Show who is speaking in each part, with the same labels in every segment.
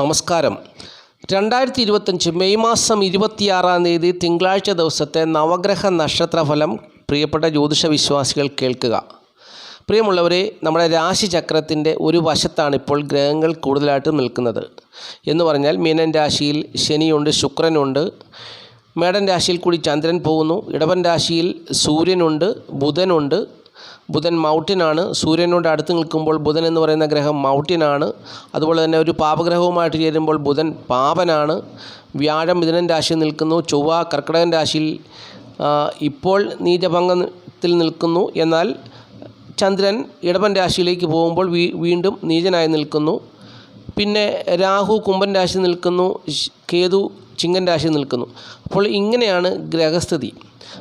Speaker 1: നമസ്കാരം. രണ്ടായിരത്തി ഇരുപത്തഞ്ച് മെയ് മാസം ഇരുപത്തിയാറാം തീയതി തിങ്കളാഴ്ച ദിവസത്തെ നവഗ്രഹ നക്ഷത്രഫലം പ്രിയപ്പെട്ട ജ്യോതിഷ വിശ്വാസികൾ കേൾക്കുക. പ്രിയമുള്ളവരെ നമ്മുടെ രാശിചക്രത്തിന്റെ ഒരു വശത്താണ് ഇപ്പോൾ ഗ്രഹങ്ങൾ കൂടുതലായിട്ട് നിൽക്കുന്നത്. എന്ന് പറഞ്ഞാൽ മീനൻ രാശിയിൽ ശനിയുണ്ട് ശുക്രനുണ്ട്. മേടൻ രാശിയിൽ കൂടി ചന്ദ്രൻ പോകുന്നു. ഇടവൻ രാശിയിൽ സൂര്യനുണ്ട് ബുധനുണ്ട്. ബുധൻ മൗട്ടിനാണ് സൂര്യനോട് അടുത്ത് നിൽക്കുമ്പോൾ ബുധൻ എന്ന് പറയുന്ന ഗ്രഹം മൗട്ടിനാണ് അതുപോലെ തന്നെ ഒരു പാപഗ്രഹവുമായിട്ട് ചേരുമ്പോൾ ബുധൻ പാപനാണ്. വ്യാഴം മിഥുനൻ രാശിയിൽ നിൽക്കുന്നു. ചൊവ്വ കർക്കിടകൻ രാശിയിൽ ഇപ്പോൾ നീചഭംഗത്തിൽ നിൽക്കുന്നു. എന്നാൽ ചന്ദ്രൻ ഇടവൻ രാശിയിലേക്ക് പോകുമ്പോൾ വീ വീണ്ടും നീചനായി നിൽക്കുന്നു. പിന്നെ രാഹു കുംഭൻ രാശി നിൽക്കുന്നു. കേതു ചിങ്ങൻ രാശി നിൽക്കുന്നു. അപ്പോൾ ഇങ്ങനെയാണ് ഗ്രഹസ്ഥിതി.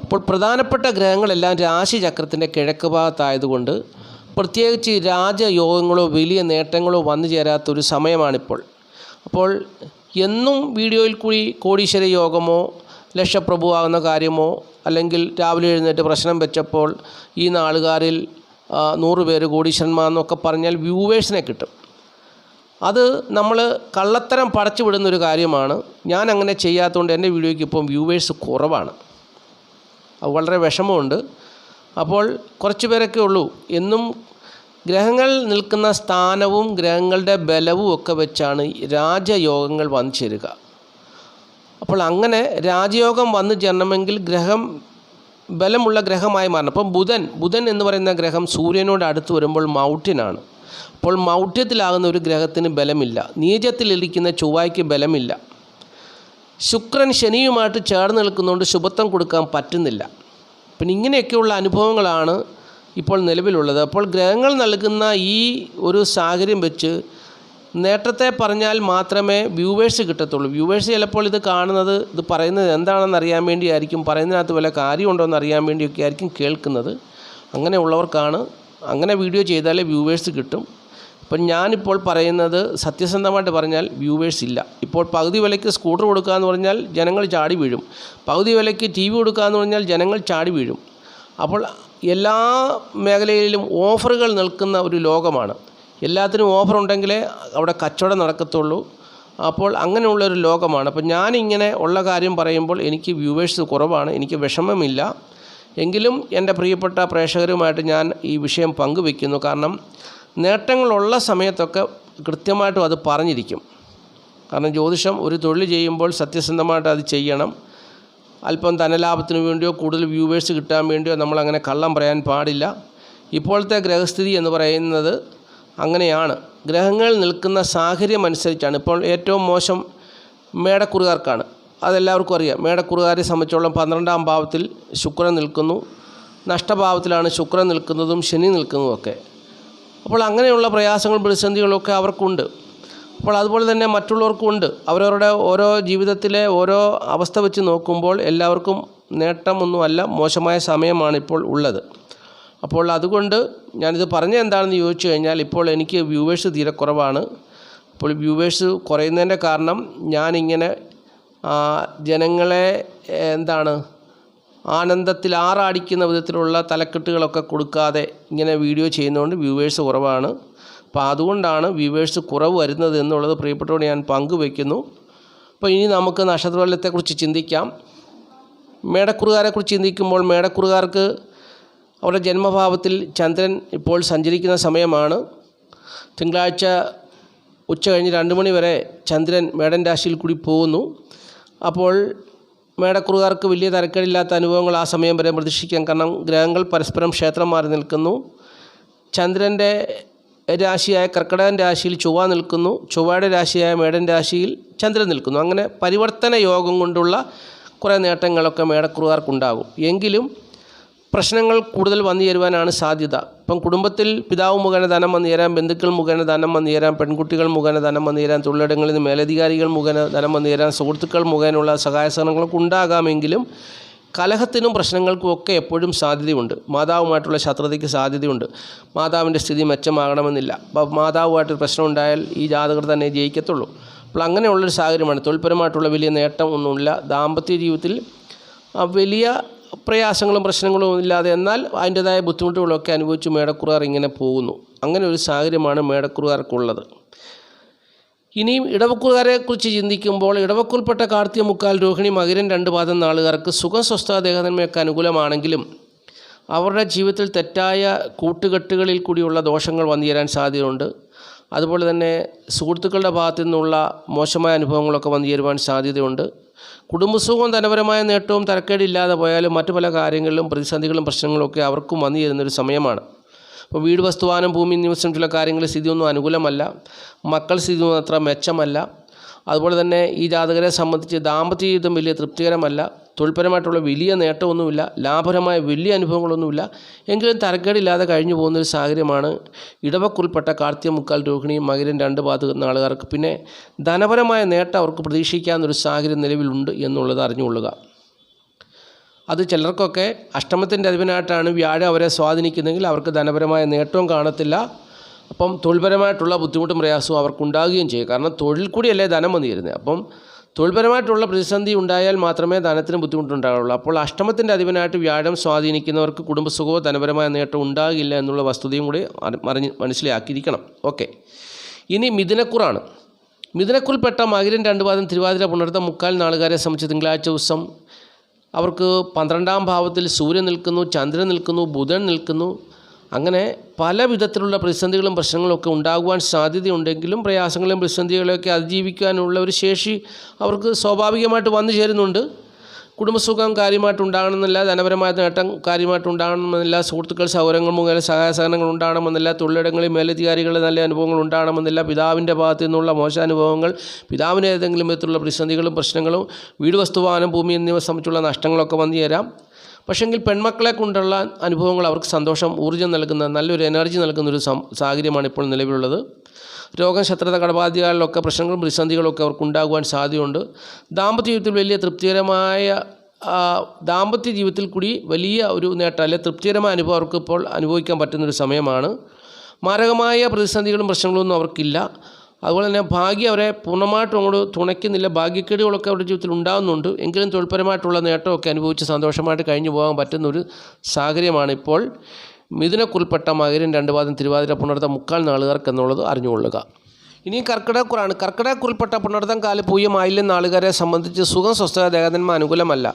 Speaker 1: അപ്പോൾ പ്രധാനപ്പെട്ട ഗ്രഹങ്ങളെല്ലാം രാശിചക്രത്തിന്റെ കിഴക്ക് ഭാഗത്തായതുകൊണ്ട് പ്രത്യേകിച്ച് രാജയോഗങ്ങളോ വലിയ നേട്ടങ്ങളോ വന്നു ചേരാത്ത ചേരാത്തൊരു സമയമാണിപ്പോൾ. അപ്പോൾ എന്നും വീഡിയോയിൽ കൂടി കോടീശ്വര യോഗമോ ലക്ഷപ്രഭുവാകുന്ന കാര്യമോ അല്ലെങ്കിൽ രാവിലെ എഴുന്നേറ്റ് പ്രശ്നം വെച്ചപ്പോൾ ഈ നാളുകാരിൽ നൂറുപേര് നൂറ് പേര് കോടീശ്വരന്മാരെന്നൊക്കെ പറഞ്ഞാൽ വ്യൂവേഴ്സിനെ കിട്ടും. അത് നമ്മൾ കള്ളത്തരം പടച്ചു വിടുന്നൊരു കാര്യമാണ്. ഞാൻ അങ്ങനെ ചെയ്യാത്തതുകൊണ്ട് എന്റെ വീഡിയോയ്ക്ക് ഇപ്പം വ്യൂവേഴ്സ് കുറവാണ്. വളരെ വിഷമമുണ്ട്. അപ്പോൾ കുറച്ച് പേരൊക്കെ ഉള്ളൂ. എന്നും ഗ്രഹങ്ങൾ നിൽക്കുന്ന സ്ഥാനവും ഗ്രഹങ്ങളുടെ ബലവും ഒക്കെ വെച്ചാണ് രാജയോഗങ്ങൾ വന്നു ചേരുക. അപ്പോൾ അങ്ങനെ രാജയോഗം വന്നു ചേരണമെങ്കിൽ ഗ്രഹം ബലമുള്ള ഗ്രഹമായി മാറണം. അപ്പം ബുധൻ ബുധൻ എന്ന് പറയുന്ന ഗ്രഹം സൂര്യനോട് അടുത്ത് വരുമ്പോൾ മൗഢ്യനാണ്. അപ്പോൾ മൗഢ്യത്തിലാകുന്ന ഒരു ഗ്രഹത്തിന് ബലമില്ല. നീചത്തിലിരിക്കുന്ന ചൊവ്വായ്ക്ക് ബലമില്ല. ശുക്രൻ ശനിയുമായിട്ട് ചേർന്ന് നിൽക്കുന്നതുകൊണ്ട് ശുഭത്വം കൊടുക്കാൻ പറ്റുന്നില്ല. പിന്നെ ഇങ്ങനെയൊക്കെയുള്ള അനുഭവങ്ങളാണ് ഇപ്പോൾ നിലവിലുള്ളത്. അപ്പോൾ ഗ്രഹങ്ങൾ നൽകുന്ന ഈ ഒരു സാഹചര്യം വെച്ച് നേട്ടത്തെ പറഞ്ഞാൽ മാത്രമേ വ്യൂവേഴ്സ് കിട്ടത്തുള്ളൂ. വ്യൂവേഴ്സ് ചിലപ്പോൾ ഇത് കാണുന്നത് ഇത് പറയുന്നത് എന്താണെന്ന് അറിയാൻ വേണ്ടിയായിരിക്കും പറയുന്നതിനകത്ത് വല്ല കാര്യമുണ്ടോയെന്ന് അറിയാൻ വേണ്ടിയൊക്കെ ആയിരിക്കും കേൾക്കുന്നത് അങ്ങനെയുള്ളവർക്കാണ് അങ്ങനെ വീഡിയോ ചെയ്താലേ വ്യൂവേഴ്സ് കിട്ടും. ഇപ്പം ഞാനിപ്പോൾ പറയുന്നത് സത്യസന്ധമായിട്ട് പറഞ്ഞാൽ വ്യൂവേഴ്സ് ഇല്ല. ഇപ്പോൾ പകുതി വിലയ്ക്ക് സ്കൂട്ടർ കൊടുക്കുക എന്ന് പറഞ്ഞാൽ ജനങ്ങൾ ചാടി വീഴും. പകുതി വിലയ്ക്ക് ടി വി കൊടുക്കുക എന്ന് പറഞ്ഞാൽ ജനങ്ങൾ ചാടി വീഴും. അപ്പോൾ എല്ലാ മേഖലയിലും ഓഫറുകൾ നിൽക്കുന്ന ഒരു ലോകമാണ്. എല്ലാത്തിനും ഓഫർ ഉണ്ടെങ്കിലേ അവിടെ കച്ചവടം നടക്കത്തുള്ളൂ. അപ്പോൾ അങ്ങനെയുള്ള ഒരു ലോകമാണ്. അപ്പോൾ ഞാനിങ്ങനെ ഉള്ള കാര്യം പറയുമ്പോൾ എനിക്ക് വ്യൂവേഴ്സ് കുറവാണ്. എനിക്ക് വിഷമമില്ല. എങ്കിലും എന്റെ പ്രിയപ്പെട്ട പ്രേക്ഷകരുമായിട്ട് ഞാൻ ഈ വിഷയം പങ്കുവെക്കുന്നു. കാരണം നേട്ടങ്ങളുള്ള സമയത്തൊക്കെ കൃത്യമായിട്ടും അത് പറഞ്ഞിരിക്കും. കാരണം ജ്യോതിഷം ഒരു തൊഴിൽ ചെയ്യുമ്പോൾ സത്യസന്ധമായിട്ട് അത് ചെയ്യണം. അല്പം ധനലാഭത്തിന് വേണ്ടിയോ കൂടുതൽ വ്യൂവേഴ്സ് കിട്ടാൻ വേണ്ടിയോ നമ്മളങ്ങനെ കള്ളം പറയാൻ പാടില്ല. ഇപ്പോഴത്തെ ഗ്രഹസ്ഥിതി എന്ന് പറയുന്നത് അങ്ങനെയാണ്. ഗ്രഹങ്ങൾ നിൽക്കുന്ന സാഹചര്യം അനുസരിച്ചാണ് ഇപ്പോൾ ഏറ്റവും മോശം മേടക്കുറുകാർക്കാണ്. അതെല്ലാവർക്കും അറിയാം. മേടക്കുറുകാരെ സംബന്ധിച്ചോളം പന്ത്രണ്ടാം ഭാവത്തിൽ ശുക്രൻ നിൽക്കുന്നു. നഷ്ടഭാവത്തിലാണ് ശുക്രൻ നിൽക്കുന്നതും ശനി നിൽക്കുന്നതുമൊക്കെ. അപ്പോൾ അങ്ങനെയുള്ള പ്രയാസങ്ങളും പ്രതിസന്ധികളൊക്കെ അവർക്കുണ്ട്. അപ്പോൾ അതുപോലെ തന്നെ മറ്റുള്ളവർക്കും ഉണ്ട് അവരവരുടെ ഓരോ ജീവിതത്തിലെ ഓരോ അവസ്ഥ വെച്ച് നോക്കുമ്പോൾ എല്ലാവർക്കും നേട്ടമൊന്നുമല്ല മോശമായ സമയമാണ് ഇപ്പോൾ ഉള്ളത്. അപ്പോൾ അതുകൊണ്ട് ഞാനിത് പറഞ്ഞ എന്താണെന്ന് ചോദിച്ചു കഴിഞ്ഞാൽ ഇപ്പോൾ എനിക്ക് വ്യൂവേഴ്സ് തീരെ കുറവാണ്. അപ്പോൾ വ്യൂവേഴ്സ് കുറയുന്നതിന്റെ കാരണം ഞാനിങ്ങനെ ജനങ്ങളെ എന്താണ് ആനന്ദത്തിൽ ആറാടിക്കുന്ന വിധത്തിലുള്ള തലക്കെട്ടുകളൊക്കെ കൊടുക്കാതെ ഇങ്ങനെ വീഡിയോ ചെയ്യുന്നതുകൊണ്ട് വ്യൂവേഴ്സ് കുറവാണ്. അപ്പോൾ അതുകൊണ്ടാണ് വ്യൂവേഴ്സ് കുറവ് വരുന്നത് എന്നുള്ളത് പ്രിയപ്പെട്ടവരോട് ഞാൻ പങ്കുവയ്ക്കുന്നു അപ്പോൾ ഇനി നമുക്ക് നക്ഷത്രഫലത്തെക്കുറിച്ച് ചിന്തിക്കാം. മേടക്കുറുകാരെക്കുറിച്ച് ചിന്തിക്കുമ്പോൾ മേടക്കുറുകാർക്ക് അവരുടെ ജന്മഭാവത്തിൽ ചന്ദ്രൻ ഇപ്പോൾ സഞ്ചരിക്കുന്ന സമയമാണ്. തിങ്കളാഴ്ച ഉച്ച കഴിഞ്ഞ് രണ്ട് മണി വരെ ചന്ദ്രൻ മേടൻ രാശിയിൽ കൂടി പോകുന്നു. അപ്പോൾ മേടക്കുറുകാർക്ക് വലിയ തരക്കേടില്ലാത്ത അനുഭവങ്ങൾ ആ സമയം വരെ പ്രതീക്ഷിക്കാം. കാരണം ഗ്രഹങ്ങൾ പരസ്പരം ക്ഷേത്രം മാറി നിൽക്കുന്നു. ചന്ദ്രന്റെ രാശിയായ കർക്കിടകൻ രാശിയിൽ ചൊവ്വ നിൽക്കുന്നു. ചൊവ്വയുടെ രാശിയായ മേടൻ രാശിയിൽ ചന്ദ്രൻ നിൽക്കുന്നു. അങ്ങനെ പരിവർത്തന യോഗം കൊണ്ടുള്ള കുറേ നേട്ടങ്ങളൊക്കെ മേടക്കുറുകാർക്കുണ്ടാകും. എങ്കിലും പ്രശ്നങ്ങൾ കൂടുതൽ വന്നു ചേരുവാനാണ് സാധ്യത. ഇപ്പം കുടുംബത്തിൽ പിതാവ് മുഖേന ധനം വന്നു ചേരാൻ ബന്ധുക്കൾ മുഖേന ധനം വന്നു ചേരാൻ പെൺകുട്ടികൾ മുഖേന ധനം വന്നു ചേരാൻ തൊഴിലിടങ്ങളിൽ നിന്ന് മേലധികാരികൾ മുഖേന ധനം വന്നു ചേരാൻ സുഹൃത്തുക്കൾ മുഖേനയുള്ള സഹായ സഹകരണങ്ങളൊക്കെ ഉണ്ടാകാമെങ്കിലും കലഹത്തിനും പ്രശ്നങ്ങൾക്കും ഒക്കെ എപ്പോഴും സാധ്യതയുണ്ട്. മാതാവുമായിട്ടുള്ള ശത്രുതയ്ക്ക് സാധ്യതയുണ്ട്. മാതാവിന്റെ സ്ഥിതി മെച്ചമാകണമെന്നില്ല. അപ്പോൾ മാതാവുമായിട്ട് പ്രശ്നം ഉണ്ടായാൽ ഈ ജാതകർ തന്നെ ജയിക്കത്തുള്ളൂ. അപ്പോൾ അങ്ങനെയുള്ളൊരു സാഹചര്യമാണ്. തൊഴിൽപരമായിട്ടുള്ള വലിയ നേട്ടം ഒന്നുമില്ല. ദാമ്പത്യ ജീവിതത്തിൽ വലിയ പ്രയാസങ്ങളും പ്രശ്നങ്ങളും ഇല്ലാതെ എന്നാൽ അതിന്റെതായ ബുദ്ധിമുട്ടുകളൊക്കെ അനുഭവിച്ച് മേടക്കുറുകാർ ഇങ്ങനെ പോകുന്നു. അങ്ങനെ ഒരു സാഹചര്യമാണ് മേടക്കുറുകാർക്കുള്ളത്. ഇനിയും ഇടവക്കൂറുകാരെക്കുറിച്ച് ചിന്തിക്കുമ്പോൾ ഇടവക്കൂൽപ്പെട്ട കാർത്തിക മുക്കാൽ രോഹിണി മകരൻ രണ്ട് പാദം നാളുകാർക്ക് സുഖം സ്വസ്ഥ ദേഹനന്മയൊക്കെ അനുകൂലമാണെങ്കിലും അവരുടെ ജീവിതത്തിൽ തെറ്റായ കൂട്ടുകെട്ടുകളിൽ കൂടിയുള്ള ദോഷങ്ങൾ വന്നു ചേരാൻ സാധ്യതയുണ്ട്. അതുപോലെ തന്നെ സുഹൃത്തുക്കളുടെ ഭാഗത്തു നിന്നുള്ള മോശമായ അനുഭവങ്ങളൊക്കെ വന്നു ചേരുവാൻ സാധ്യതയുണ്ട്. കുടുംബസുഖവും ധനപരമായ നേട്ടവും തരക്കേടില്ലാതെ പോയാലും മറ്റു പല കാര്യങ്ങളിലും പ്രതിസന്ധികളും പ്രശ്നങ്ങളും ഒക്കെ അവർക്കും വന്നു ചേരുന്നൊരു സമയമാണ്. അപ്പോൾ വീട് വസ്തുവാനം ഭൂമി നിവസം ചില കാര്യങ്ങളിൽ സ്ഥിതിയൊന്നും അനുകൂലമല്ല. മക്കൾ സ്ഥിതിയൊന്നും അത്ര മെച്ചമല്ല. അതുപോലെ തന്നെ ഈ ജാതകരെ സംബന്ധിച്ച് ദാമ്പത്യ ജീവിതം വലിയ തൃപ്തികരമല്ല. തൊഴിൽപരമായിട്ടുള്ള വലിയ നേട്ടമൊന്നുമില്ല ലാഭകരമായ വലിയ അനുഭവങ്ങളൊന്നുമില്ല. എങ്കിലും തരക്കേടില്ലാതെ കഴിഞ്ഞു പോകുന്നൊരു സാഹചര്യമാണ് ഇടവക്കുൾപ്പെട്ട കാർത്തിക മുക്കാൽ രോഹിണിയും മകരം രണ്ട് പാത ആളുകാർക്ക് പിന്നെ ധനപരമായ നേട്ടം അവർക്ക് പ്രതീക്ഷിക്കാവുന്നൊരു സാഹചര്യം നിലവിലുണ്ട് എന്നുള്ളത് അറിഞ്ഞുകൊള്ളുക. അത് ചിലർക്കൊക്കെ അഷ്ടമത്തിന്റെ അധിപനായിട്ടാണ് വ്യാഴം അവരെ സ്വാധീനിക്കുന്നതെങ്കിൽ അവർക്ക് ധനപരമായ നേട്ടവും കാണത്തില്ല. അപ്പം തൊഴിൽപരമായിട്ടുള്ള ബുദ്ധിമുട്ടും പ്രയാസവും അവർക്കുണ്ടാകുകയും ചെയ്യും. കാരണം തൊഴിൽ കൂടിയല്ലേ ധനം വന്നിരുന്നത് അപ്പം തൊഴിൽപരമായിട്ടുള്ള പ്രതിസന്ധി ഉണ്ടായാൽ മാത്രമേ ധനത്തിന് ബുദ്ധിമുട്ടുണ്ടാകുള്ളൂ അപ്പോൾ അഷ്ടമത്തിന്റെ അധിപനായിട്ട് വ്യാഴം സ്വാധീനിക്കുന്നവർക്ക് കുടുംബസുഖമോ ധനപരമായ നേട്ടം ഉണ്ടാകില്ല എന്നുള്ള വസ്തുതയും കൂടി അറി- അറിഞ്ഞ് മനസ്സിലാക്കിയിരിക്കണം. ഓക്കെ. ഇനി മിഥുനക്കുറാണ്. മിഥുനക്കുറിൽപ്പെട്ട മകരൻ രണ്ട് പാദം തിരുവാതിര പുണർത്ത മുക്കാൽ നാളുകാരെ സംബന്ധിച്ച് തിങ്കളാഴ്ച ദിവസം അവർക്ക് പന്ത്രണ്ടാം ഭാവത്തിൽ സൂര്യൻ നിൽക്കുന്നു ചന്ദ്രൻ നിൽക്കുന്നു ബുധൻ നിൽക്കുന്നു അങ്ങനെ പല വിധത്തിലുള്ള പ്രതിസന്ധികളും പ്രശ്നങ്ങളും ഒക്കെ ഉണ്ടാകുവാൻ സാധ്യതയുണ്ടെങ്കിലും പ്രയാസങ്ങളും പ്രതിസന്ധികളെയൊക്കെ അതിജീവിക്കാനുള്ള ഒരു ശേഷി അവർക്ക് സ്വാഭാവികമായിട്ട് വന്നു ചേരുന്നുണ്ട്. കുടുംബസുഖം കാര്യമായിട്ട് ഉണ്ടാകണമെന്നില്ല ധനപരമായ നേട്ടം കാര്യമായിട്ട് ഉണ്ടാകണമെന്നില്ല സുഹൃത്തുക്കൾ സൗകര്യങ്ങൾ മുഖേന സഹായ സഹനങ്ങൾ ഉണ്ടാകണമെന്നില്ല തൊഴിലിടങ്ങളിൽ മേലധികാരികളുടെ നല്ല അനുഭവങ്ങൾ ഉണ്ടാകണമെന്നില്ല പിതാവിന്റെ ഭാഗത്തു നിന്നുള്ള മോശാനുഭവങ്ങൾ പിതാവിന് ഏതെങ്കിലും വിധത്തിലുള്ള പ്രതിസന്ധികളും പ്രശ്നങ്ങളും വീട് വസ്തുവാനം ഭൂമി എന്നിവ സംബന്ധിച്ചുള്ള നഷ്ടങ്ങളൊക്കെ വന്നു ചേരാം. പക്ഷെങ്കിൽ പെൺമക്കളെ കൊണ്ടുള്ള അനുഭവങ്ങൾ അവർക്ക് സന്തോഷം ഊർജം നൽകുന്ന നല്ലൊരു എനർജി നൽകുന്ന ഒരു സാഹചര്യമാണ് ഇപ്പോൾ നിലവിലുള്ളത്. രോഗം ശത്രുത കടബാധികളിലൊക്കെ പ്രശ്നങ്ങളും പ്രതിസന്ധികളൊക്കെ അവർക്ക് ഉണ്ടാകുവാൻ സാധ്യതയുണ്ട്. ദാമ്പത്യ ജീവിതത്തിൽ വലിയ തൃപ്തികരമായ ദാമ്പത്യ ജീവിതത്തിൽ കൂടി വലിയ ഒരു നേട്ടം അല്ലെ തൃപ്തികരമായ അനുഭവം അവർക്ക് ഇപ്പോൾ അനുഭവിക്കാൻ പറ്റുന്നൊരു സമയമാണ്. മാരകമായ പ്രതിസന്ധികളും പ്രശ്നങ്ങളൊന്നും അവർക്കില്ല. അതുപോലെ തന്നെ ഭാഗ്യം അവരെ പൂർണമായിട്ടും അങ്ങോട്ട് തുണയ്ക്കുന്നില്ല. ഭാഗ്യക്കേടുകളൊക്കെ അവരുടെ ജീവിതത്തിൽ ഉണ്ടാകുന്നുണ്ട്. എങ്കിലും തൊഴിൽപരമായിട്ടുള്ള നേട്ടമൊക്കെ അനുഭവിച്ച് സന്തോഷമായിട്ട് കഴിഞ്ഞു പോകാൻ പറ്റുന്ന ഒരു സാഹചര്യമാണ് ഇപ്പോൾ മിഥുനക്കുൾപ്പെട്ട മകരൻ രണ്ട് പാദം തിരുവാതിര പുണർത്ത മുക്കാൽ നാളുകാർക്ക് എന്നുള്ളത് അറിഞ്ഞുകൊള്ളുക. ഇനി കർക്കിടക്കുറാണ് കർക്കിടകക്കുറിൽപ്പെട്ട പുണർത്തം കാൽ പൂയമായില്യം നാളുകാരെ സംബന്ധിച്ച് സുഖം സ്വസ്ഥത ദേഹതന്മാർ അനുകൂലമല്ല.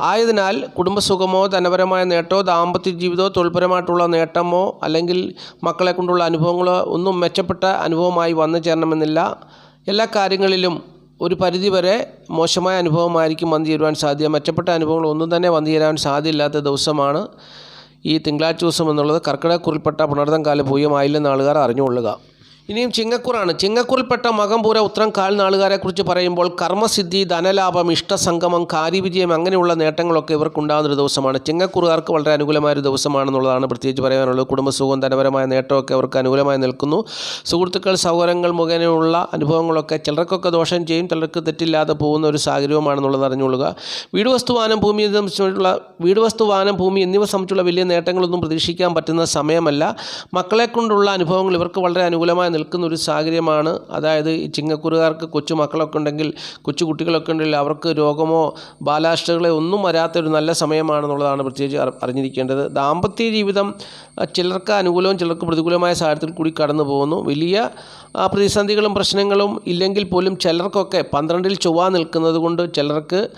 Speaker 1: ആയതിനാൽ കുടുംബസുഖമോ ധനപരമായ നേട്ടമോ ദാമ്പത്യ ജീവിതമോ തൊഴിൽപരമായിട്ടുള്ള നേട്ടമോ അല്ലെങ്കിൽ മക്കളെ കൊണ്ടുള്ള അനുഭവങ്ങളോ ഒന്നും മെച്ചപ്പെട്ട അനുഭവമായി വന്നു ചേരണമെന്നില്ല. എല്ലാ കാര്യങ്ങളിലും ഒരു പരിധിവരെ മോശമായ അനുഭവമായിരിക്കും വന്നു ചേരുവാൻ സാധ്യത. മെച്ചപ്പെട്ട അനുഭവങ്ങൾ ഒന്നും തന്നെ വന്നു ചേരാൻ സാധ്യമില്ലാത്ത ദിവസമാണ് ഈ തിങ്കളാഴ്ച ദിവസം എന്നുള്ളത്. കർക്കിടകക്കുറിൽപ്പെട്ട പുണർത്തം കാല പൂയമായില്ലെന്ന് ആളുകാർ അറിഞ്ഞുകൊള്ളുക. ഇനിയും ചിങ്ങക്കുറാണ്. ചിങ്ങക്കുറിൽപ്പെട്ട മകംപൂര ഉത്രം കാൽ നാളുകാരെക്കുറിച്ച് പറയുമ്പോൾ കർമ്മസിദ്ധി ധനലാഭം ഇഷ്ടസംഗമം കാര്യവിജയം അങ്ങനെയുള്ള നേട്ടങ്ങളൊക്കെ ഇവർക്കുണ്ടാകുന്നൊരു ദിവസമാണ്. ചിങ്ങക്കുറുകാർക്ക് വളരെ അനുകൂലമായ ഒരു ദിവസമാണെന്നുള്ളതാണ് പ്രത്യേകിച്ച് പറയാനുള്ളത്. കുടുംബസുഖവും ധനപരമായ നേട്ടമൊക്കെ അവർക്ക് അനുകൂലമായി നിൽക്കുന്നു. സുഹൃത്തുക്കൾ സൗകര്യങ്ങൾ മുഖേനയുള്ള അനുഭവങ്ങളൊക്കെ ചിലർക്കൊക്കെ ദോഷം ചെയ്യും ചിലർക്ക് തെറ്റില്ലാതെ പോകുന്ന ഒരു സാഹചര്യവുമാണെന്നുള്ളത് അറിഞ്ഞുകൊള്ളുക. വീട് വസ്തുവാനം ഭൂമി സംബന്ധിച്ചുള്ള വീട് വസ്തുവാനം ഭൂമി എന്നിവ സംബന്ധിച്ചുള്ള വലിയ നേട്ടങ്ങളൊന്നും പ്രതീക്ഷിക്കാൻ പറ്റുന്ന സമയമല്ല. മക്കളെ കൊണ്ടുള്ള അനുഭവങ്ങൾ ഇവർക്ക് വളരെ അനുകൂലമായി നിൽക്കുന്ന ഒരു സാഹചര്യമാണ്. അതായത് ഈ ചിങ്ങക്കുറുകാർക്ക് കൊച്ചു മക്കളൊക്കെ ഉണ്ടെങ്കിൽ കൊച്ചു കുട്ടികളൊക്കെ ഉണ്ടെങ്കിൽ അവർക്ക് രോഗമോ ബാലാഷ്ടകളെ ഒന്നും വരാത്തൊരു നല്ല സമയമാണെന്നുള്ളതാണ് പ്രത്യേകിച്ച് അറി- അറിഞ്ഞിരിക്കേണ്ടത്. ദാമ്പത്യ ജീവിതം ചിലർക്ക് അനുകൂലവും ചിലർക്ക് പ്രതികൂലമായ സാഹചര്യത്തിൽ കൂടി കടന്നു പോകുന്നു. വലിയ പ്രതിസന്ധികളും പ്രശ്നങ്ങളും ഇല്ലെങ്കിൽ പോലും ചിലർക്കൊക്കെ പന്ത്രണ്ടിൽ ചൊവ്വ നിൽക്കുന്നത് കൊണ്ട് ചിലർക്ക്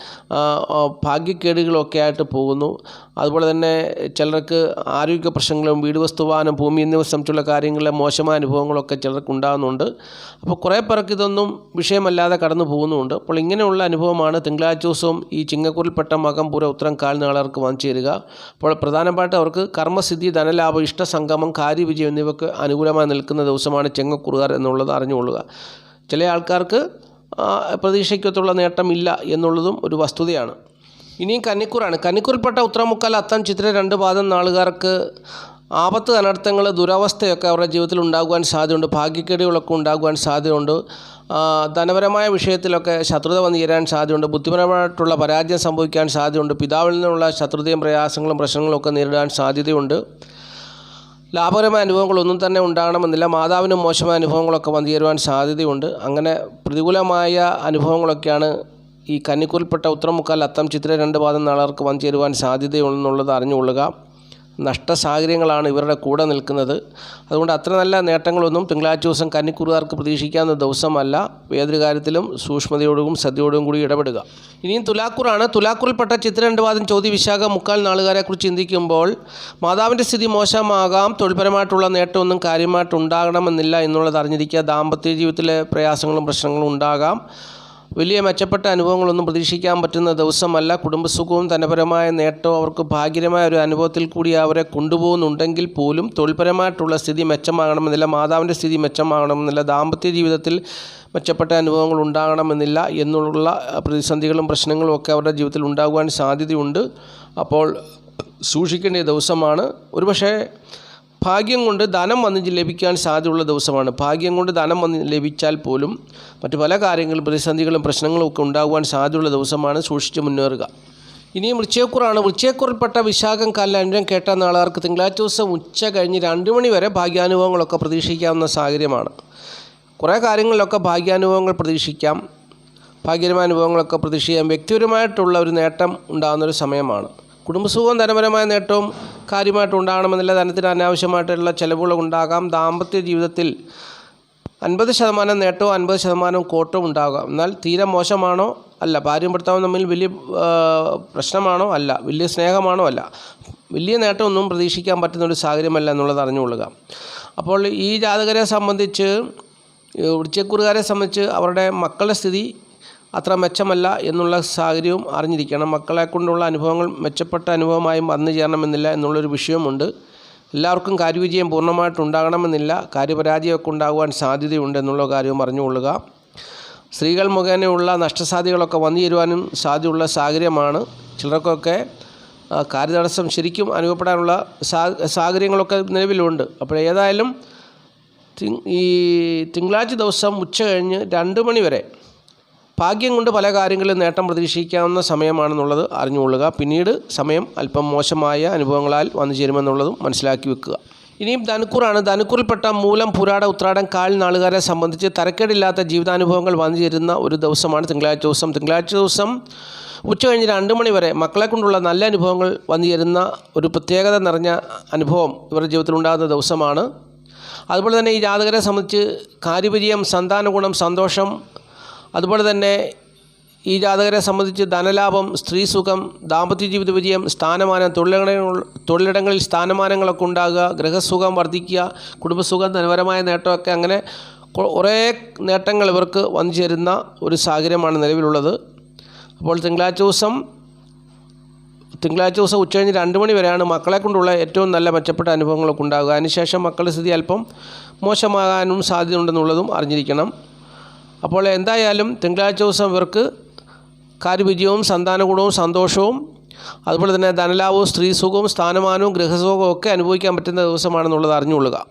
Speaker 1: ഭാഗ്യക്കേടുകളൊക്കെ ആയിട്ട് പോകുന്നു. അതുപോലെ തന്നെ ചിലർക്ക് ആരോഗ്യ പ്രശ്നങ്ങളും വീട് വസ്തുവാനം ഭൂമി എന്നിവ സംബന്ധിച്ചുള്ള കാര്യങ്ങളിലെ മോശമായ അനുഭവങ്ങളൊക്കെ ചിലർക്ക് ഉണ്ടാകുന്നുണ്ട്. അപ്പോൾ കുറേ പേർക്ക് ഇതൊന്നും വിഷയമല്ലാതെ കടന്നു പോകുന്നുമുണ്ട്. അപ്പോൾ ഇങ്ങനെയുള്ള അനുഭവമാണ് തിങ്കളാഴ്ച ദിവസവും ഈ ചിങ്ങക്കൂറിൽപ്പെട്ട മകം പൂര ഉത്തരം കാൽനാളർക്ക് വന്നു ചേരുക അപ്പോൾ പ്രധാനമായിട്ട് അവർക്ക് കർമ്മസിദ്ധി ധനലാഭം ഇഷ്ടസംഗമം കാര്യവിജയം എന്നിവയ്ക്ക് അനുകൂലമായി നിൽക്കുന്ന ദിവസമാണ് ചെങ്ങക്കുറുകാർ എന്നുള്ളത് അറിഞ്ഞുകൊള്ളുക. ചില ആൾക്കാർക്ക് പ്രതീക്ഷയ്ക്കൊത്തുള്ള നേട്ടമില്ല എന്നുള്ളതും ഒരു വസ്തുതയാണ്. ഇനിയും കന്നിക്കൂറാണ്. കന്നിക്കൂറിൽപ്പെട്ട ഉത്തരമുക്കാൽ അത്തം ചിത്ര രണ്ട് പാദം നാളുകാർക്ക് ആപത്ത് അനർത്ഥങ്ങൾ ദുരവസ്ഥയൊക്കെ അവരുടെ ജീവിതത്തിൽ ഉണ്ടാകുവാൻ സാധ്യതയുണ്ട്. ഭാഗ്യക്കേടുകളൊക്കെ ഉണ്ടാകുവാൻ സാധ്യതയുണ്ട്. ധനപരമായ വിഷയത്തിലൊക്കെ ശത്രുത വന്നു ചേരാൻ സാധ്യതയുണ്ട്. ബുദ്ധിപരമായിട്ടുള്ള പരാജയം സംഭവിക്കാൻ സാധ്യതയുണ്ട്. പിതാവിൽ നിന്നുള്ള ശത്രുതയും പ്രയാസങ്ങളും പ്രശ്നങ്ങളും ഒക്കെ നേരിടാൻ സാധ്യതയുണ്ട്. ലാഭകരമായ അനുഭവങ്ങളൊന്നും തന്നെ ഉണ്ടാകണമെന്നില്ല. മാതാവിനും മോശമായ അനുഭവങ്ങളൊക്കെ വന്നു ചേരുവാൻ സാധ്യതയുണ്ട്. അങ്ങനെ പ്രതികൂലമായ അനുഭവങ്ങളൊക്കെയാണ് ഈ കന്നിക്കൂറിൽപ്പെട്ട ഉത്തരമുക്കാൽ അത്തം ചിത്ര രണ്ട് പാദം നാളർക്ക് വന്നു ചേരുവാൻ സാധ്യതയുണ്ടെന്നുള്ളത് അറിഞ്ഞുകൊള്ളുക. നഷ്ടസാഹചര്യങ്ങളാണ് ഇവരുടെ കൂടെ നിൽക്കുന്നത്. അതുകൊണ്ട് അത്ര നല്ല നേട്ടങ്ങളൊന്നും തിങ്കളാഴ്ച ദിവസം കന്നിക്കുറുകാർക്ക് പ്രതീക്ഷിക്കാവുന്ന ദിവസമല്ല. ഏതൊരു കാര്യത്തിലും സൂക്ഷ്മതയോടും ശ്രദ്ധയോടും കൂടി ഇടപെടുക. ഇനിയും തുലാക്കൂറാണ്. തുലാക്കൂറിൽപ്പെട്ട ചിത്രരണ്ടുവാദം ചോദ്യ വിശാഖ മുക്കാൽ നാളുകാരെക്കുറിച്ച് ചിന്തിക്കുമ്പോൾ മാതാവിന്റെ സ്ഥിതി മോശമാകാം. തൊഴിൽപരമായിട്ടുള്ള നേട്ടമൊന്നും കാര്യമായിട്ട് ഉണ്ടാകണമെന്നില്ല എന്നുള്ളത് അറിഞ്ഞിരിക്കുക. ദാമ്പത്യ ജീവിതത്തിലെ പ്രയാസങ്ങളും പ്രശ്നങ്ങളും ഉണ്ടാകാം. വലിയ മെച്ചപ്പെട്ട അനുഭവങ്ങളൊന്നും പ്രതീക്ഷിക്കാൻ പറ്റുന്ന ദിവസമല്ല. കുടുംബസുഖവും ധനപരമായ നേട്ടവും അവർക്ക് ഭാഗ്യമായ ഒരു അനുഭവത്തിൽ കൂടി അവരെ കൊണ്ടുപോകുന്നുണ്ടെങ്കിൽ പോലും തൊഴിൽപരമായിട്ടുള്ള സ്ഥിതി മെച്ചമാകണമെന്നില്ല മാതാവിന്റെ സ്ഥിതി മെച്ചമാകണമെന്നില്ല ദാമ്പത്യ ജീവിതത്തിൽ മെച്ചപ്പെട്ട അനുഭവങ്ങൾ ഉണ്ടാകണമെന്നില്ല എന്നുള്ള പ്രതിസന്ധികളും പ്രശ്നങ്ങളും ഒക്കെ അവരുടെ ജീവിതത്തിൽ ഉണ്ടാകുവാൻ സാധ്യതയുണ്ട്. അപ്പോൾ സൂക്ഷിക്കേണ്ട ദിവസമാണ്. ഒരുപക്ഷേ ഭാഗ്യം കൊണ്ട് ധനം വന്ന് ലഭിക്കാൻ സാധ്യതയുള്ള ദിവസമാണ്. ഭാഗ്യം കൊണ്ട് ധനം വന്ന് ലഭിച്ചാൽ പോലും മറ്റു പല കാര്യങ്ങളും പ്രതിസന്ധികളും പ്രശ്നങ്ങളും ഒക്കെ ഉണ്ടാകുവാൻ സാധ്യതയുള്ള ദിവസമാണ് സൂക്ഷിച്ച് മുന്നേറുക. ഇനിയും വൃശ്ചയക്കുറാണ് വൃശ്ചയക്കുറിൽപ്പെട്ട വിശാഖം കാലിൽ അനുരം കേട്ട നാളുകാർക്ക് തിങ്കളാഴ്ച ദിവസം ഉച്ച കഴിഞ്ഞ് രണ്ട് മണി വരെ ഭാഗ്യാനുഭവങ്ങളൊക്കെ പ്രതീക്ഷിക്കാവുന്ന സാഹചര്യമാണ്. കുറേ കാര്യങ്ങളിലൊക്കെ ഭാഗ്യാനുഭവങ്ങൾ പ്രതീക്ഷിക്കാം. ഭാഗ്യകരമായ അനുഭവങ്ങളൊക്കെ പ്രതീക്ഷിക്കാം. വ്യക്തിപരമായിട്ടുള്ള ഒരു നേട്ടം ഉണ്ടാകുന്നൊരു സമയമാണ്. കുടുംബസുഖവും ധനപരമായ നേട്ടവും കാര്യമായിട്ട് ഉണ്ടാകണമെന്നില്ല ധനത്തിന് അനാവശ്യമായിട്ടുള്ള ചിലവുകൾ ഉണ്ടാകാം. ദാമ്പത്യ ജീവിതത്തിൽ അൻപത് ശതമാനം നേട്ടവും അൻപത് ശതമാനം കോട്ടവും ഉണ്ടാകാം. എന്നാൽ തീരെ മോശമാണോ? അല്ല. ഭാര്യയും ഭർത്താവും തമ്മിൽ വലിയ പ്രശ്നമാണോ? അല്ല. വലിയ സ്നേഹമാണോ? അല്ല. വലിയ നേട്ടമൊന്നും പ്രതീക്ഷിക്കാൻ പറ്റുന്ന ഒരു സാഹചര്യമല്ല എന്നുള്ളത് അറിഞ്ഞുകൊള്ളുക. അപ്പോൾ ഈ ജാതകരെ സംബന്ധിച്ച് വൃശ്ചക്കുറുകാരെ സംബന്ധിച്ച് അവരുടെ മക്കളുടെ സ്ഥിതി അത്ര മെച്ചമല്ല എന്നുള്ള സാഹചര്യവും അറിഞ്ഞിരിക്കണം. മക്കളെ കൊണ്ടുള്ള അനുഭവങ്ങൾ മെച്ചപ്പെട്ട അനുഭവമായി വന്നു ചേരണമെന്നില്ല എന്നുള്ളൊരു വിഷയമുണ്ട് എല്ലാവർക്കും കാര്യവിജയം പൂർണമായിട്ട് ഉണ്ടാകണമെന്നില്ല. കാര്യപരാജയമൊക്കെ ഉണ്ടാകുവാൻ സാധ്യതയുണ്ട് എന്നുള്ള കാര്യവും അറിഞ്ഞുകൊള്ളുക. സ്ത്രീകൾ മുഖേനയുള്ള നഷ്ടസാധ്യതകളൊക്കെ വന്നു ചേരുവാനും സാധ്യതയുള്ള സാഹചര്യമാണ്. ചിലർക്കൊക്കെ കാര്യതടസ്സം ശരിക്കും അനുഭവപ്പെടാനുള്ള സാഹചര്യങ്ങളൊക്കെ നിലവിലുണ്ട്. അപ്പോൾ ഏതായാലും ഈ തിങ്കളാഴ്ച ദിവസം ഉച്ച കഴിഞ്ഞ് രണ്ട് മണി വരെ ഭാഗ്യം കൊണ്ട് പല കാര്യങ്ങളിലും നേട്ടം പ്രതീക്ഷിക്കാവുന്ന സമയമാണെന്നുള്ളത് അറിഞ്ഞുകൊള്ളുക. പിന്നീട് സമയം അല്പം മോശമായ അനുഭവങ്ങളാൽ വന്നു ചേരുമെന്നുള്ളതും മനസ്സിലാക്കി വെക്കുക. ഇനിയും ധനുക്കൂറാണ്. ധനുക്കൂറിൽപ്പെട്ട മൂലം പുരാട ഉത്രാടം കാൽ നാളുകാരെ സംബന്ധിച്ച് തരക്കേടില്ലാത്ത ജീവിതാനുഭവങ്ങൾ വന്നു ചേരുന്ന ഒരു ദിവസമാണ് തിങ്കളാഴ്ച ദിവസം. തിങ്കളാഴ്ച ദിവസം ഉച്ച കഴിഞ്ഞ് രണ്ട് മണി വരെ മക്കളെ കൊണ്ടുള്ള നല്ല അനുഭവങ്ങൾ വന്നു ചേരുന്ന ഒരു പ്രത്യേകത നിറഞ്ഞ അനുഭവം ഇവരുടെ ജീവിതത്തിൽ ഉണ്ടാകുന്ന ദിവസമാണ്. അതുപോലെ തന്നെ ഈ ജാതകരെ സംബന്ധിച്ച് കാര്യപര്യം സന്താന ഗുണം സന്തോഷം അതുപോലെ തന്നെ ഈ ജാതകരെ സംബന്ധിച്ച് ധനലാഭം സ്ത്രീസുഖം ദാമ്പത്യ ജീവിത വിജയം സ്ഥാനമാനം തൊഴിലിടങ്ങൾ തൊഴിലിടങ്ങളിൽ സ്ഥാനമാനങ്ങളൊക്കെ ഉണ്ടാകുക ഗൃഹസുഖം വർദ്ധിക്കുക കുടുംബസുഖം ധനപരമായ നേട്ടമൊക്കെ അങ്ങനെ കുറേ നേട്ടങ്ങൾ ഇവർക്ക് വന്നു ചേരുന്ന ഒരു സാഹചര്യമാണ് നിലവിലുള്ളത്. അപ്പോൾ തിങ്കളാഴ്ച ദിവസം തിങ്കളാഴ്ച ദിവസം ഉച്ചകഴിഞ്ഞ് രണ്ട് മണി വരെയാണ് മക്കളെ കൊണ്ടുള്ള ഏറ്റവും നല്ല മെച്ചപ്പെട്ട അനുഭവങ്ങളൊക്കെ ഉണ്ടാകുക. അതിനുശേഷം മക്കളുടെ സ്ഥിതി അല്പം മോശമാകാനും സാധ്യതയുണ്ടെന്നുള്ളതും അറിഞ്ഞിരിക്കണം. അപ്പോൾ എന്തായാലും തിങ്കളാഴ്ച ദിവസം ഇവർക്ക് കാര്യവിജയവും സന്താനഗുണവും സന്തോഷവും അതുപോലെ തന്നെ ധനലാഭവും സ്ത്രീസുഖവും സ്ഥാനമാനവും ഗൃഹസുഖവും ഒക്കെ അനുഭവിക്കാൻ പറ്റുന്ന ദിവസമാണെന്നുള്ളത് അറിഞ്ഞുകൊള്ളുക.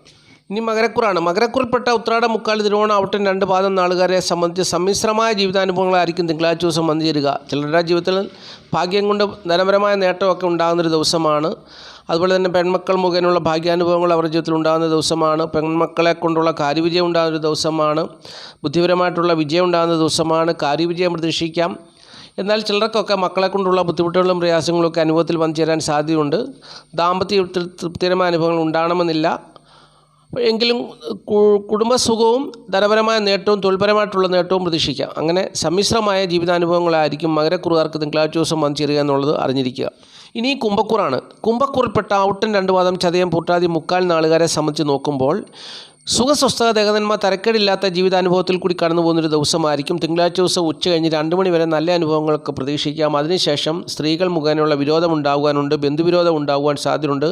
Speaker 1: ഇനി മകരക്കുറാണ്. മകരക്കുറിൽപ്പെട്ട ഉത്രാട മുക്കാൽ തിരുവോണ ഔട്ടൻ രണ്ട് പാദം നാളുകാരെ സംബന്ധിച്ച് സമ്മിശ്രമായ ജീവിതാനുഭവങ്ങളായിരിക്കും തിങ്കളാഴ്ച ദിവസം വന്നു ചേരുക ചിലരുടെ ജീവിതത്തിൽ ഭാഗ്യം കൊണ്ട് ധനപരമായ നേട്ടമൊക്കെ ഉണ്ടാകുന്നൊരു ദിവസമാണ്. അതുപോലെ തന്നെ പെൺമക്കൾ മുഖേനയുള്ള ഭാഗ്യാനുഭവങ്ങൾ അവരുടെ ജീവിതത്തിൽ ഉണ്ടാകുന്ന ദിവസമാണ്. പെൺമക്കളെ കൊണ്ടുള്ള കാര്യവിജയം ഉണ്ടാകുന്ന ഒരു ദിവസമാണ്. ബുദ്ധിപരമായിട്ടുള്ള വിജയം ഉണ്ടാകുന്ന ദിവസമാണ്. കാര്യവിജയം പ്രതീക്ഷിക്കാം. എന്നാൽ ചിലർക്കൊക്കെ മക്കളെ കൊണ്ടുള്ള ബുദ്ധിമുട്ടുകളും പ്രയാസങ്ങളും ഒക്കെ അനുഭവത്തിൽ വന്നു ചേരാൻ സാധ്യതയുണ്ട്. ദാമ്പത്യ തൃപ്തികരമായ അനുഭവങ്ങൾ ഉണ്ടാകണമെന്നില്ല. എങ്കിലും കുടുംബസുഖവും ധനപരമായ നേട്ടവും തൊഴിൽപരമായിട്ടുള്ള നേട്ടവും പ്രതീക്ഷിക്കാം. അങ്ങനെ സമ്മിശ്രമായ ജീവിതാനുഭവങ്ങളായിരിക്കും മകരക്കുറുകാർക്ക് തിങ്കളാഴ്ച ദിവസം വന്നു ചേരുക എന്നുള്ളത് അറിഞ്ഞിരിക്കുക. ഇനി കുംഭക്കൂറാണ്. കുംഭക്കൂറിൽപ്പെട്ട ഔട്ടൻ രണ്ട് പാദം ചതയം പൂട്ടാതി മുക്കാൽ നാളുകാരെ സംബന്ധിച്ച് നോക്കുമ്പോൾ സുഖസ്വസ്ഥത ദേഹനന്മ തരക്കേടില്ലാത്ത ജീവിതാനുഭവത്തിൽ കൂടി കടന്നു പോകുന്നൊരു ദിവസമായിരിക്കും. തിങ്കളാഴ്ച ദിവസം ഉച്ച കഴിഞ്ഞ് രണ്ട് മണി വരെ നല്ല അനുഭവങ്ങൾക്ക് പ്രതീക്ഷിക്കാം. അതിനുശേഷം സ്ത്രീകൾ മുഖേനയുള്ള വിരോധം ഉണ്ടാകാനുണ്ട് ബന്ധുവിരോധം ഉണ്ടാകുവാൻ സാധ്യതയുണ്ട്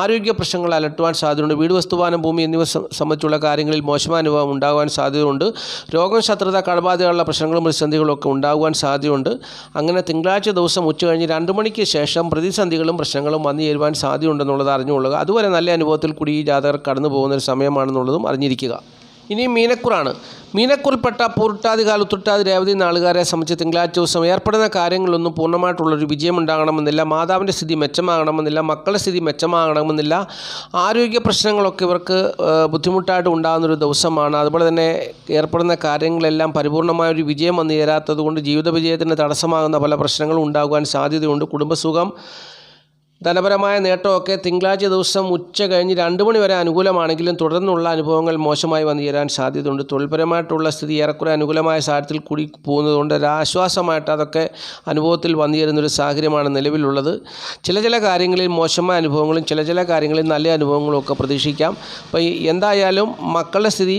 Speaker 1: ആരോഗ്യ പ്രശ്നങ്ങൾ അലട്ടുവാൻ സാധ്യതയുണ്ട് വീട് വസ്തുവാനം ഭൂമി എന്നിവ സംബന്ധിച്ചുള്ള കാര്യങ്ങളിൽ മോശമാനുഭവം അനുഭവം ഉണ്ടാകുവാൻ സാധ്യതയുണ്ട് രോഗം ശത്രുത കടബാധയുള്ള പ്രശ്നങ്ങളും പ്രതിസന്ധികളും ഒക്കെ ഉണ്ടാകുവാൻ സാധ്യതയുണ്ട്. അങ്ങനെ തിങ്കളാഴ്ച ദിവസം ഉച്ച കഴിഞ്ഞ് രണ്ട് മണിക്ക് ശേഷം പ്രതിസന്ധികളും പ്രശ്നങ്ങളും വന്നു ചേരുവാൻ സാധ്യതയുണ്ടെന്നുള്ളത് അറിഞ്ഞുകൊള്ളുക. അതുവരെ നല്ല അനുഭവത്തിൽ കൂടി ഈ ജാതകർ കടന്നു പോകുന്ന ഒരു സമയമാണെന്നുള്ളതും അറിഞ്ഞിരിക്കുക. ഇനി മീനക്കുറാണ്. മീനക്കുറിൽപ്പെട്ട പൂർട്ടാതികാൽ ഉത്തുട്ടാതി രേവതി നാളുകാരെ സംബന്ധിച്ച് തിങ്കളാഴ്ച ദിവസം ഏർപ്പെടുന്ന കാര്യങ്ങളിലൊന്നും പൂർണമായിട്ടുള്ളൊരു വിജയമുണ്ടാകണമെന്നില്ല. മാതാവിന്റെ സ്ഥിതി മെച്ചമാകണമെന്നില്ല. മക്കളുടെ സ്ഥിതി മെച്ചമാകണമെന്നില്ല. ആരോഗ്യ പ്രശ്നങ്ങളൊക്കെ ഇവർക്ക് ബുദ്ധിമുട്ടായിട്ട് ഉണ്ടാകുന്നൊരു ദിവസമാണ്. അതുപോലെ തന്നെ ഏർപ്പെടുന്ന കാര്യങ്ങളെല്ലാം പരിപൂർണമായ ഒരു വിജയം വന്നു ചേരാത്തതുകൊണ്ട് ജീവിത വിജയത്തിന് തടസ്സമാകുന്ന പല പ്രശ്നങ്ങളും ഉണ്ടാകുവാൻ സാധ്യതയുണ്ട്. കുടുംബസുഖം ധനപരമായ നേട്ടമൊക്കെ തിങ്കളാഴ്ച ദിവസം ഉച്ച കഴിഞ്ഞ് രണ്ട് മണി വരെ അനുകൂലമാണെങ്കിലും തുടർന്നുള്ള അനുഭവങ്ങൾ മോശമായി വന്നു ചേരാൻ സാധ്യതയുണ്ട്. തൊഴിൽപരമായിട്ടുള്ള സ്ഥിതി ഏറെക്കുറെ അനുകൂലമായ സാഹചര്യത്തിൽ കൂടി പോകുന്നതുകൊണ്ട് ഒരാശ്വാസമായിട്ട് അതൊക്കെ അനുഭവത്തിൽ വന്നു ചേരുന്നൊരു സാഹചര്യമാണ് നിലവിലുള്ളത്. ചില ചില കാര്യങ്ങളിൽ മോശമായ അനുഭവങ്ങളും ചില ചില കാര്യങ്ങളിൽ നല്ല അനുഭവങ്ങളും ഒക്കെ പ്രതീക്ഷിക്കാം. അപ്പോൾ എന്തായാലും മക്കളുടെ സ്ഥിതി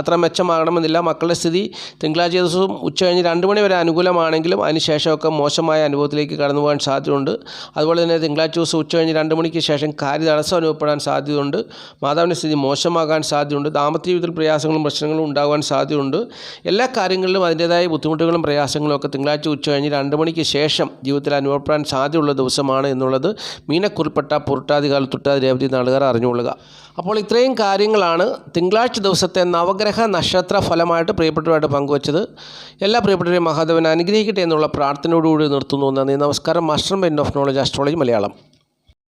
Speaker 1: അത്ര മെച്ചമാകണമെന്നില്ല. മക്കളുടെ സ്ഥിതി തിങ്കളാഴ്ച ദിവസവും ഉച്ച കഴിഞ്ഞ് രണ്ട് മണി വരെ അനുകൂലമാണെങ്കിലും അതിനുശേഷമൊക്കെ മോശമായ അനുഭവത്തിലേക്ക് കടന്നു പോകാൻ സാധ്യതയുണ്ട്. അതുപോലെ തന്നെ തിങ്കളാഴ്ച ദിവസം ഉച്ച കഴിഞ്ഞ് രണ്ട് മണിക്ക് ശേഷം കാര്യ തടസ്സം അനുഭവപ്പെടാൻ സാധ്യതയുണ്ട്. മാതാവിന്റെ സ്ഥിതി മോശമാകാൻ സാധ്യതയുണ്ട്. ദാമ്പത്യ ജീവിതത്തിൽ പ്രയാസങ്ങളും പ്രശ്നങ്ങളും ഉണ്ടാകാൻ സാധ്യതയുണ്ട്. എല്ലാ കാര്യങ്ങളിലും അതിന്റേതായ ബുദ്ധിമുട്ടുകളും പ്രയാസങ്ങളും ഒക്കെ തിങ്കളാഴ്ച ഉച്ച കഴിഞ്ഞ് രണ്ട് മണിക്ക് ശേഷം ജീവിതത്തിൽ അനുഭവപ്പെടാൻ സാധ്യതയുള്ള ദിവസമാണ് എന്നുള്ളത് മീനക്കുറിപ്പെട്ട പുരട്ടാതി തൊട്ടാതി രേവതി നാളുകാർ അറിഞ്ഞുകൊള്ളുക. അപ്പോൾ ഇത്രയും കാര്യങ്ങളാണ് തിങ്കളാഴ്ച ദിവസത്തെ നവഗ്രഹ നക്ഷത്ര ഫലമായിട്ട് പ്രിയപ്പെട്ടവരായിട്ട് പങ്കുവച്ചത്. എല്ലാ പ്രിയപ്പെട്ടവരെയും മഹാദേവൻ അനുഗ്രഹിക്കട്ടെ എന്നുള്ള പ്രാർത്ഥനയോടുകൂടി നിർത്തുന്നു. നന്ദി. നമസ്കാരം. Master Ben of knowledge astrology Malayalam.